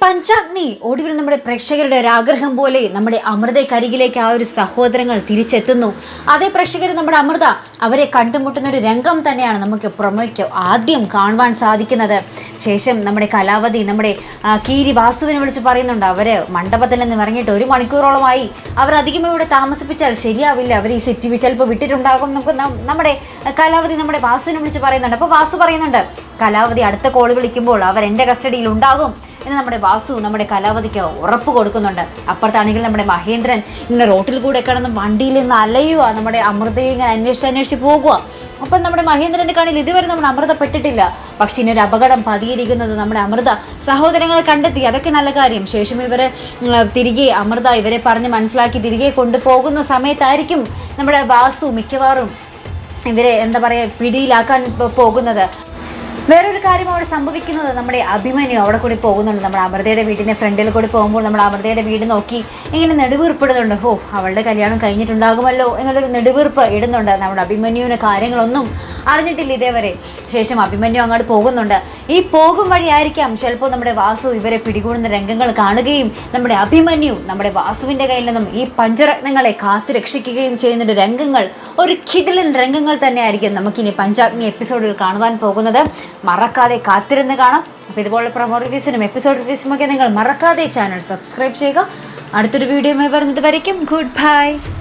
പഞ്ചാഗ്നി. ഒടുവിൽ നമ്മുടെ പ്രേക്ഷകരുടെ ഒരാഗ്രഹം പോലെ നമ്മുടെ അമൃതക്കരികിലേക്ക് ആ ഒരു സഹോദരങ്ങൾ തിരിച്ചെത്തുന്നു. അതേ പ്രേക്ഷകർ നമ്മുടെ അമൃത അവരെ കണ്ടുമുട്ടുന്ന ഒരു രംഗം തന്നെയാണ് നമുക്ക് പ്രൊമോയ്ക്ക് ആദ്യം കാണുവാൻ സാധിക്കുന്നത്. ശേഷം നമ്മുടെ കലാവതി നമ്മുടെ കീരി വാസുവിനെ വിളിച്ച് പറയുന്നുണ്ട്. അവർ മണ്ഡപത്തിൽ നിന്ന് ഇറങ്ങിയിട്ട് ഒരു മണിക്കൂറോളമായി അവർ അധികം ഇവിടെ താമസിപ്പിച്ചാൽ ശരിയാവില്ല. അവർ ഈ സിറ്റി ചിലപ്പോൾ വിട്ടിട്ടുണ്ടാകും. നമുക്ക് നമ്മുടെ കലാവതി നമ്മുടെ വാസുവിനെ വിളിച്ച് പറയുന്നുണ്ട്. അപ്പോൾ വാസു പറയുന്നുണ്ട് കലാവതി അടുത്ത കോൾ വിളിക്കുമ്പോൾ അവർ എന്റെ കസ്റ്റഡിയിൽ ഉണ്ടാകും. എന്ന് നമ്മുടെ വാസു നമ്മുടെ കലാവതിക്ക് ഉറപ്പ് കൊടുക്കുന്നുണ്ട്. അപ്പുറത്താണെങ്കിൽ നമ്മുടെ മഹേന്ദ്രൻ ഇങ്ങനെ റോട്ടിൽ കൂടെ കിടന്ന് വണ്ടിയിൽ നിന്ന് അലയുക നമ്മുടെ അമൃതയെ ഇങ്ങനെ അന്വേഷിച്ച് അന്വേഷിച്ച് പോകുക അപ്പം നമ്മുടെ മഹേന്ദ്രന്റെ കണ്ണിൽ ഇതുവരെ നമ്മൾ അമൃത പെട്ടിട്ടില്ല. പക്ഷെ ഇനി ഒരു അപകടം പതിയിരിക്കുന്നത് നമ്മുടെ അമൃത സഹോദരങ്ങളെ കണ്ടെത്തി. അതൊക്കെ നല്ല കാര്യം. ശേഷം ഇവരെ തിരികെ അമൃത ഇവരെ പറഞ്ഞ് മനസ്സിലാക്കി തിരികെ കൊണ്ടുപോകുന്ന സമയത്തായിരിക്കും നമ്മുടെ വാസു മിക്കവാറും ഇവരെ എന്താ പറയുക പിടിയിലാക്കാൻ പോകുന്നത്. വേറൊരു കാര്യം അവിടെ സംഭവിക്കുന്നത് നമ്മുടെ അഭിമന്യു അവിടെ കൂടി പോകുന്നുണ്ട്. നമ്മുടെ അമൃതയുടെ വീടിന്റെ ഫ്രണ്ടിൽ കൂടി പോകുമ്പോൾ നമ്മുടെ അമൃതയുടെ വീട് നോക്കി ഇങ്ങനെ നെടുവീർപ്പിടുന്നുണ്ട്. ഓ അവളുടെ കല്യാണം കഴിഞ്ഞിട്ടുണ്ടാകുമല്ലോ എന്നുള്ളൊരു നെടുവീർപ്പ് ഇടുന്നുണ്ട്. നമ്മുടെ അഭിമന്യുവിന് കാര്യങ്ങളൊന്നും അറിഞ്ഞിട്ടില്ല ഇതേവരെ. ശേഷം അഭിമന്യു അങ്ങോട്ട് പോകുന്നുണ്ട്. ഈ പോകും വഴിയായിരിക്കാം ചിലപ്പോൾ നമ്മുടെ വാസു ഇവരെ പിടികൂടുന്ന രംഗങ്ങൾ കാണുകയും നമ്മുടെ അഭിമന്യു നമ്മുടെ വാസുവിന്റെ കയ്യിൽ നിന്നും ഈ പഞ്ചരത്നങ്ങളെ കാത്തു രക്ഷിക്കുകയും ചെയ്യുന്നൊരു രംഗങ്ങൾ ഒരു കിടിലൻ രംഗങ്ങൾ തന്നെയായിരിക്കും നമുക്കിനി പഞ്ചാഗ്നി എപ്പിസോഡിൽ കാണുവാൻ പോകുന്നത്. മറക്കാതെ കാത്തിരുന്ന് കാണാം. അപ്പോൾ ഇതുപോലെ പ്രൊമോ റിവ്യൂസിനും എപ്പിസോഡ് റിവ്യൂസിനും ഒക്കെ നിങ്ങൾ മറക്കാതെ ചാനൽ സബ്സ്ക്രൈബ് ചെയ്യുക. അടുത്തൊരു വീഡിയോ വരുന്നത് വരയ്ക്കും ഗുഡ് ബൈ